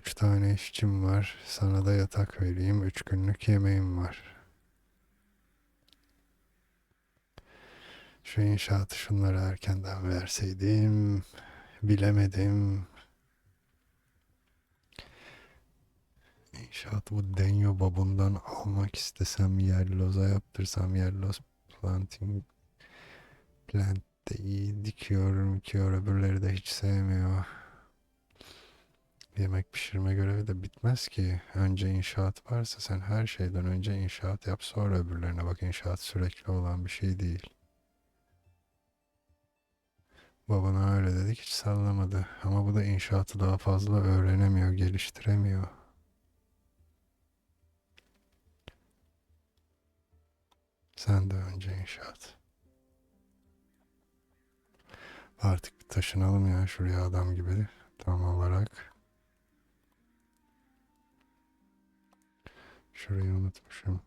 Üç tane işçim var. Sana da yatak vereyim. Üç günlük yemeğim var. Şu inşaatı şunlara erkenden verseydim. Bilemedim. İnşaat bu denyo babundan almak istesem yerloza yaptırsam yerloz planting plant de iyi dikiyor dikiyor öbürleri de hiç sevmiyor. Yemek pişirme görevi de bitmez ki. Önce inşaat varsa sen her şeyden önce inşaat yap sonra öbürlerine bak. İnşaat sürekli olan bir şey değil. Babana öyle dedik hiç sallamadı. Ama bu da inşaatı daha fazla öğrenemiyor, geliştiremiyor. Sen de önce inşaat. Artık bir taşınalım ya şuraya adam gibi tam olarak. Şurayı unutmuşum.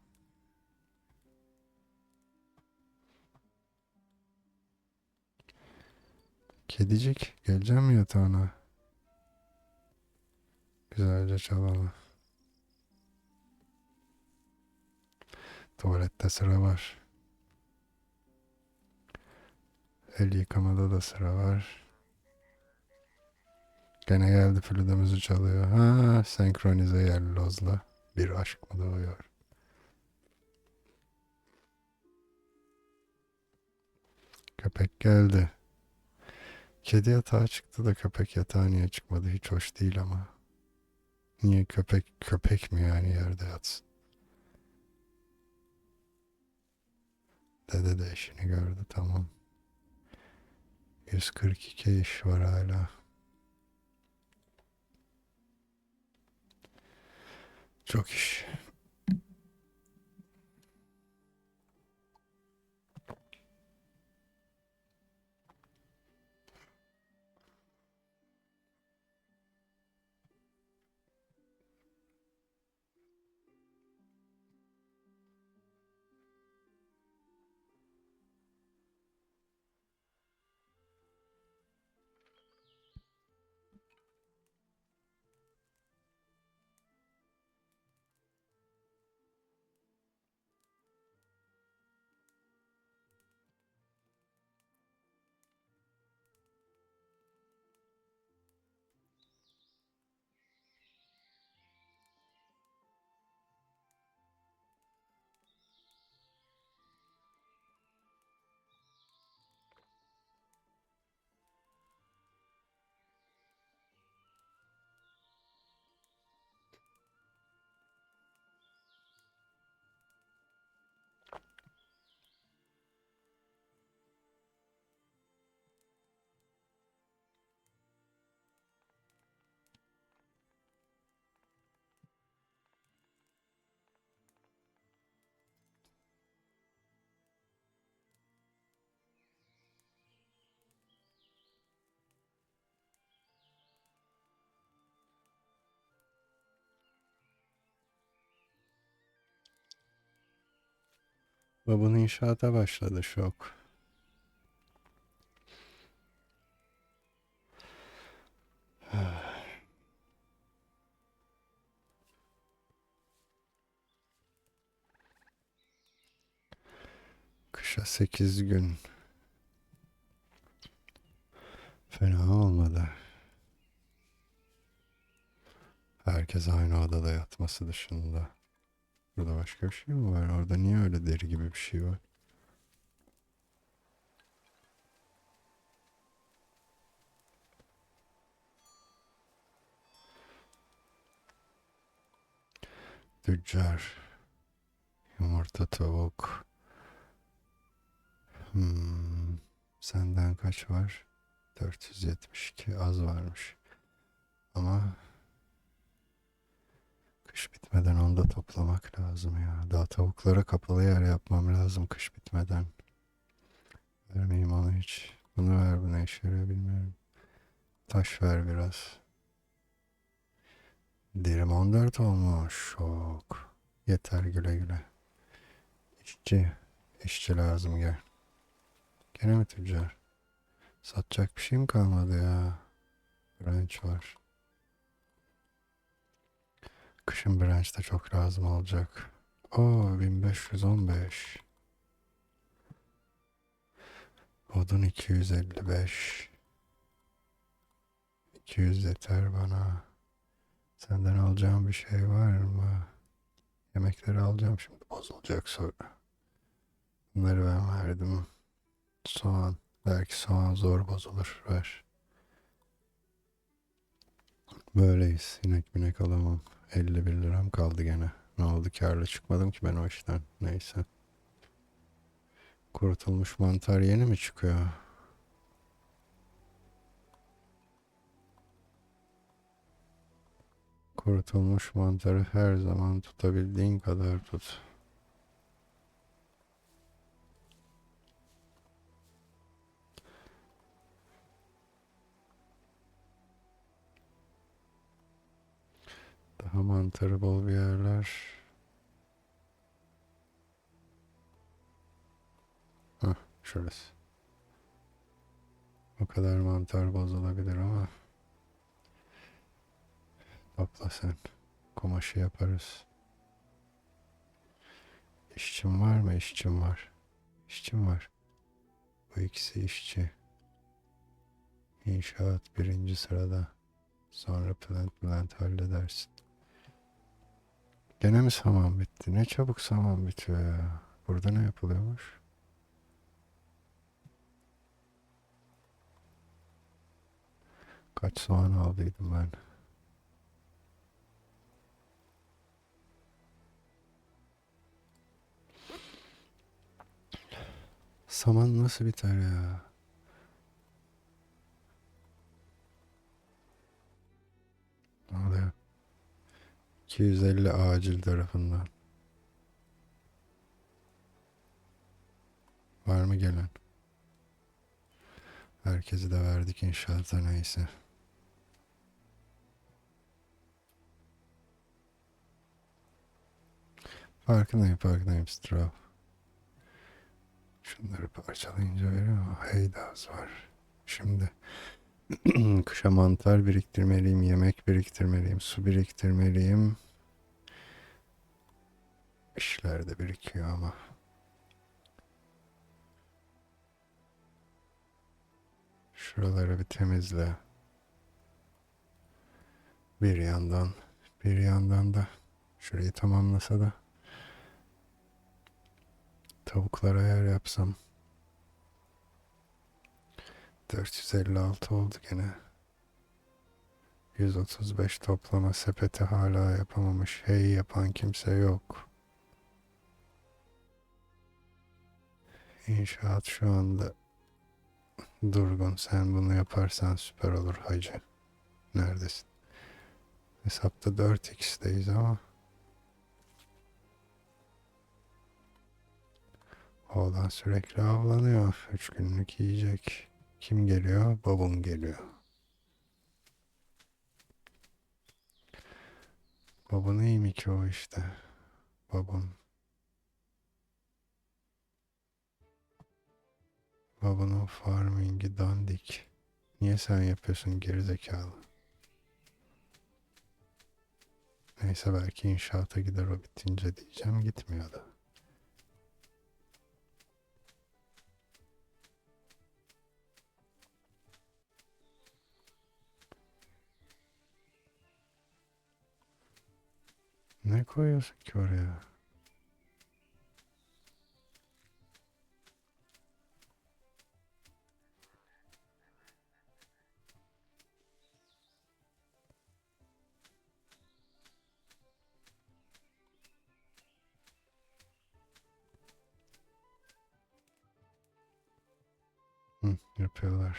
Kedicik geleceğim mi yatağına? Güzelce çalalım. Tuvalette sıra var. El yıkamada da sıra var. Gene geldi flütümüzü çalıyor. Ha, senkronize yerli lozla. Bir aşk mı doğuyor? Köpek geldi. Kedi yatağa çıktı da köpek yatağa niye çıkmadı hiç hoş değil ama. Niye köpek köpek mi yani yerde yatsın? Dede de işini gördü tamam. 142 iş var hala. Çok iş. Babanın inşaata başladı şok. Kışa 8 gün. Fena olmadı. Herkes aynı odada yatması dışında. Burada başka bir şey mi var? Orada niye öyle deri gibi bir şey var? Tüccar. Yumurta tavuk. Hmm, senden kaç var? 472 az varmış. Ama kış bitmeden onu da toplamak lazım ya. Daha tavuklara kapalı yer yapmam lazım kış bitmeden. Vermeyeyim onu hiç. Bunu ver bu ne işe yarıyor bilmiyorum. Taş ver biraz. Derim 14 olmuş. Şok. Yeter güle güle. İşçi. İşçi lazım gel. Gene mi tüccar? Satacak bir şey mi kalmadı ya? Branch var. Kışın branşta çok lazım olacak. Oo 1515. Odun 255. 200 yeter bana. Senden alacağım bir şey var mı? Yemekleri alacağım şimdi bozulacak sonra. Bunları ben verdim. Soğan. Belki soğan zor bozulur. Ver. Böyleyiz. İnek minek alamam. 51 liram kaldı gene. Ne oldu karlı çıkmadım ki ben o işten. Neyse. Kurutulmuş mantar yeni mi çıkıyor? Kurutulmuş mantarı her zaman tutabildiğin kadar tut. Daha mantarı bol bir yerler. Hah, şurası. O kadar mantar bozulabilir ama topla sen. Kumaşı yaparız. İşçim var mı? İşçim var. İşçim var. Bu ikisi işçi. İnşaat birinci sırada. Sonra plant plant halledersin. Gene mi saman bitti? Ne çabuk saman bitiyor ya. Burada ne yapılıyormuş? Kaç soğan aldıydım ben? Saman nasıl biter ya? 250 acil tarafından. Var mı gelen? Herkesi de verdik inşaata neyse. Farkındayım farkındayım Straw. Şunları parçalayınca veriyor ama hey daha az var. Şimdi kışa mantar biriktirmeliyim, yemek biriktirmeliyim, su biriktirmeliyim. İşler de birikiyor ama. Şuraları bir temizle. Bir yandan, bir yandan da şurayı tamamlasa da tavuklara yer yapsam. 456 oldu gene. 135 toplama sepeti hala yapamamış. Hey yapan kimse yok. İnşaat şu anda durgun. Sen bunu yaparsan süper olur hacı. Neredesin? Hesapta 4x'deyiz ama oğlan sürekli avlanıyor. Üç günlük yiyecek. Kim geliyor? Babun geliyor. Babun iyi mi ki o işte? Babun. Babunun farmingi dandik. Niye sen yapıyorsun gerizekalı? Neyse belki inşaata gider o bitince diyeceğim gitmiyor da. Koyuyorsun ki oraya? Hı, yapıyorlar.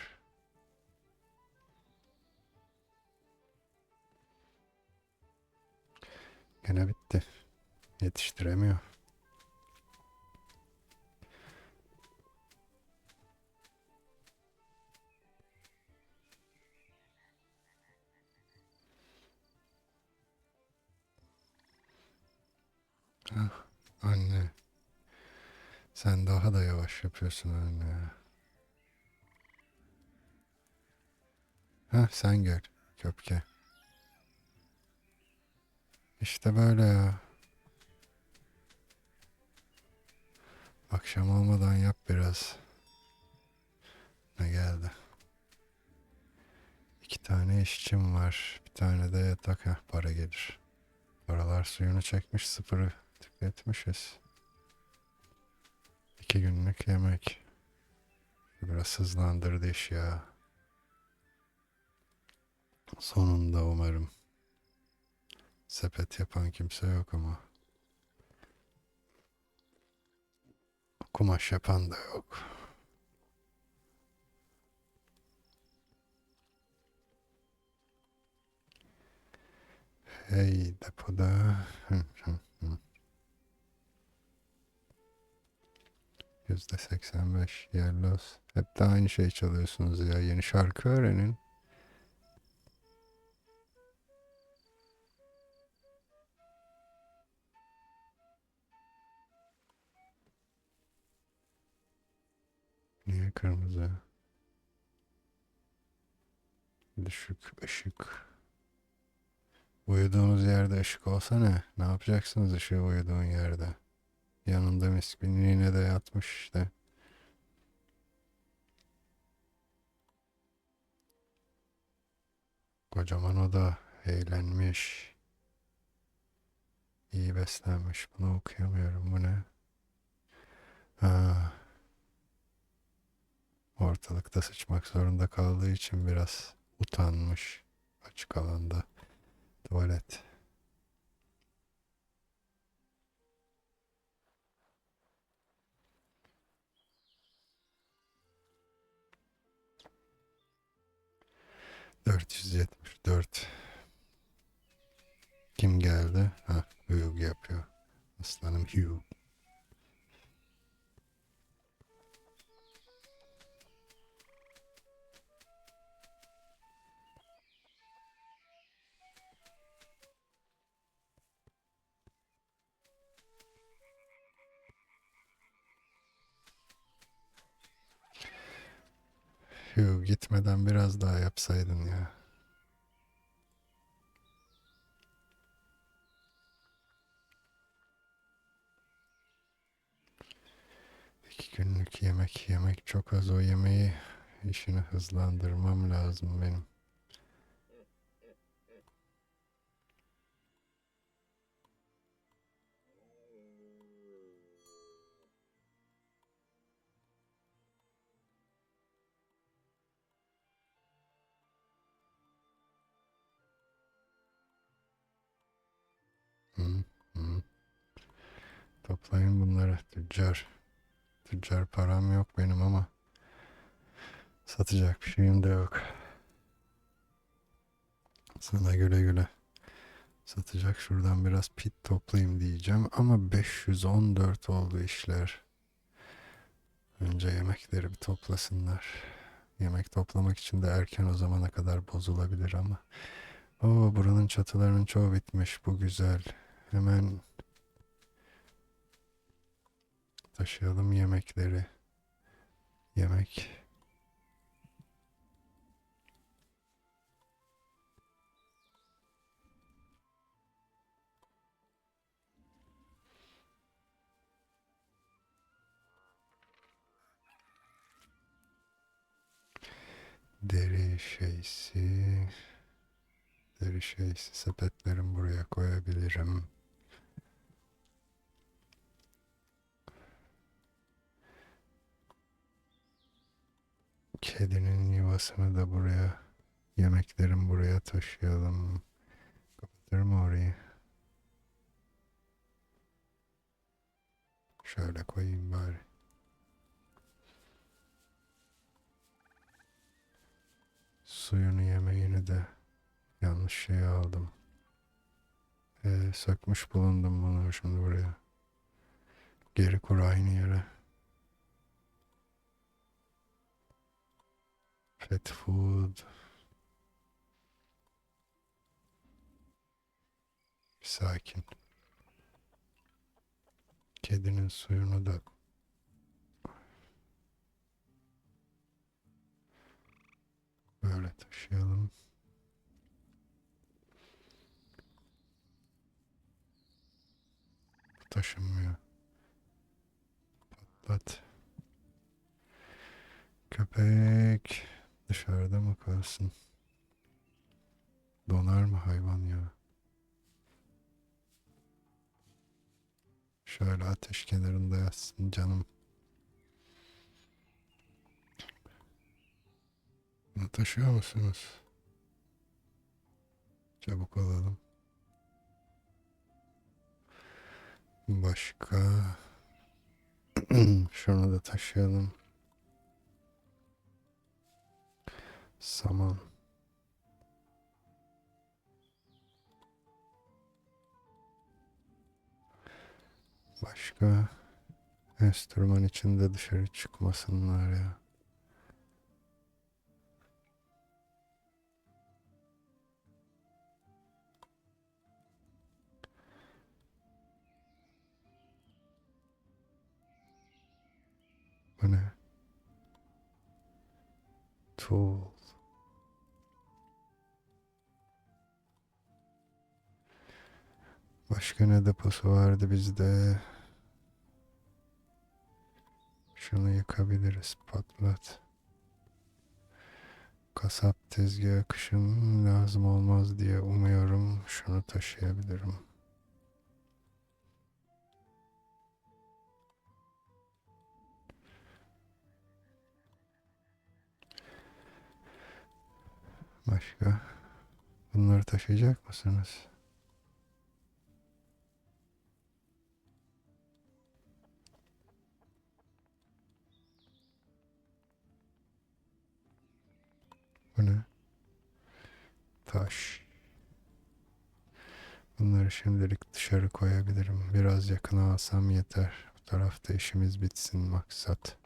Gene bitti. Yetiştiremiyor. Ah, anne. Sen daha da yavaş yapıyorsun anne. Heh, sen gel köpke. İşte böyle ya. Akşam olmadan yap biraz. Ne geldi? İki tane işçim var. Bir tane de yatak. Heh, para gelir. Paralar suyunu çekmiş sıfırı tüketmişiz. İki günlük yemek. Biraz hızlandırdı iş ya. Sonunda umarım. Sepet yapan kimse yok ama. Kumaş yapan da yok. Hey depoda. Yüzde seksen beş Yellows. Hep de aynı şey çalıyorsunuz ya. Yeni şarkı öğrenin. Kırmızı? Düşük ışık. Uyuduğunuz yerde ışık olsa ne? Ne yapacaksınız ışığı uyuduğun yerde? Yanında miskin yine de yatmış işte. Kocaman oda eğlenmiş. İyi beslenmiş. Bunu okuyamıyorum. Bu ne? Ha. Ortalıkta sıçmak zorunda kaldığı için biraz utanmış. Açık alanda. Tuvalet. Dört yüz yetmiş dört. Kim geldi? Ha, Hugh yapıyor. Aslanım Hugh. Yapsaydın ya. İki günlük yemek yemek çok az o yemeği işini hızlandırmam lazım benim. Tüccar. Tüccar param yok benim ama satacak bir şeyim de yok. Sana güle güle. Satacak şuradan biraz pit toplayayım diyeceğim ama 514 oldu işler. Önce yemekleri bir toplasınlar. Yemek toplamak için de erken o zamana kadar bozulabilir ama. Oo buranın çatılarının çoğu bitmiş. Bu güzel. Hemen taşıyalım yemekleri. Yemek. Deri şeysi. Deri şeysi sepetlerim buraya koyabilirim. Kedinin yuvasını da buraya, yemeklerim buraya taşıyalım. Kapatır mı orayı? Şöyle koyayım bari. Suyunu yemeğini de yanlış şeye aldım. Ee, sökmüş bulundum bunu şimdi buraya. Geri kur aynı yere. Pet food. Bir sakin. Kedinin suyunu da böyle taşıyalım. taşınmıyor. Patlat. Köpek dışarıda mı kalsın? Donar mı hayvan ya? Şöyle ateş kenarında yatsın canım. Bunu taşıyor musunuz? Çabuk alalım. Başka. Şunu da taşıyalım. Saman. Başka enstrüman içinde dışarı çıkmasınlar ya. Bu ne? Tool. Başka ne deposu vardı bizde? Şunu yıkabiliriz. Patlat. Kasap tezgahı kışın lazım olmaz diye umuyorum. Şunu taşıyabilirim. Başka? Bunları taşıyacak mısınız? Bu ne? Taş. Bunları şimdilik dışarı koyabilirim. Biraz yakına alsam yeter. Bu tarafta işimiz bitsin maksat.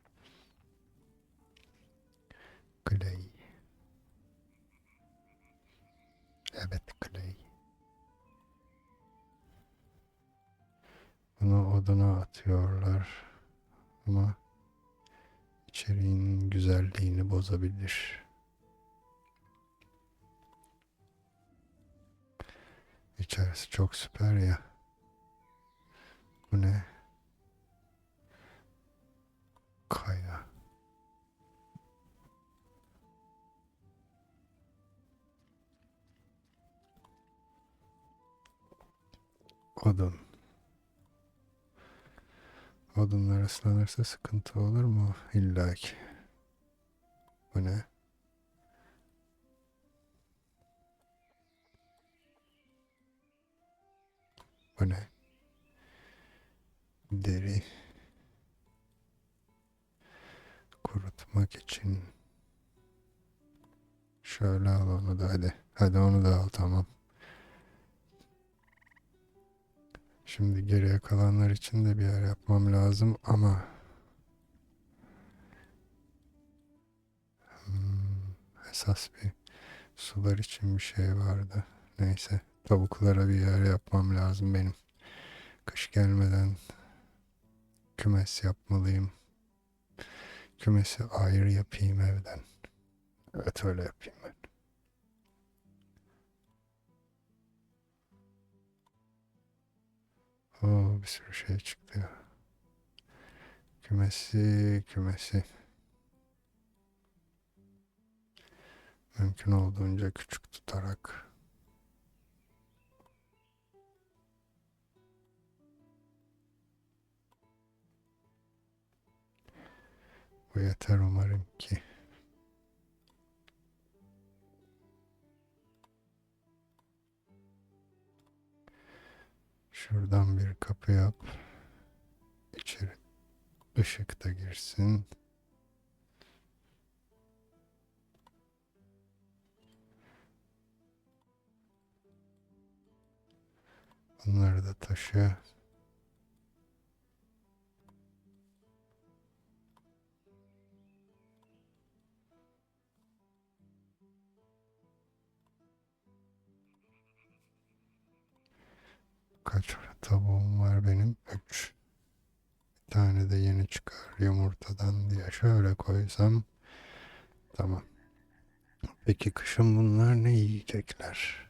Clay. Evet clay. Bunu oduna atıyorlar. Ama içeriğin güzelliğini bozabilir. İçerisi çok süper ya. Bu ne? Kaya. Odun. Odunlar ıslanırsa sıkıntı olur mu? İlla ki. Bu ne? Bu? Deri. Kurutmak için. Şöyle al onu da hadi. Hadi onu da al tamam. Şimdi geriye kalanlar için de bir yer yapmam lazım ama Hmm, esas bir sular için bir şey vardı. Neyse tavuklara bir yer yapmam lazım benim. Kış gelmeden kümes yapmalıyım. Kümesi ayrı yapayım evden. Evet öyle yapayım ben. Oo, bir sürü şey çıktı ya. Kümesi, kümesi. Mümkün olduğunca küçük tutarak. Bu yeter umarım ki. Şuradan bir kapı yap. İçeri ışık da girsin. Bunları da taşı. Kaç tavuğum var benim? Üç. Bir tane de yeni çıkar yumurtadan diye şöyle koysam. Tamam. Peki kışın bunlar ne yiyecekler?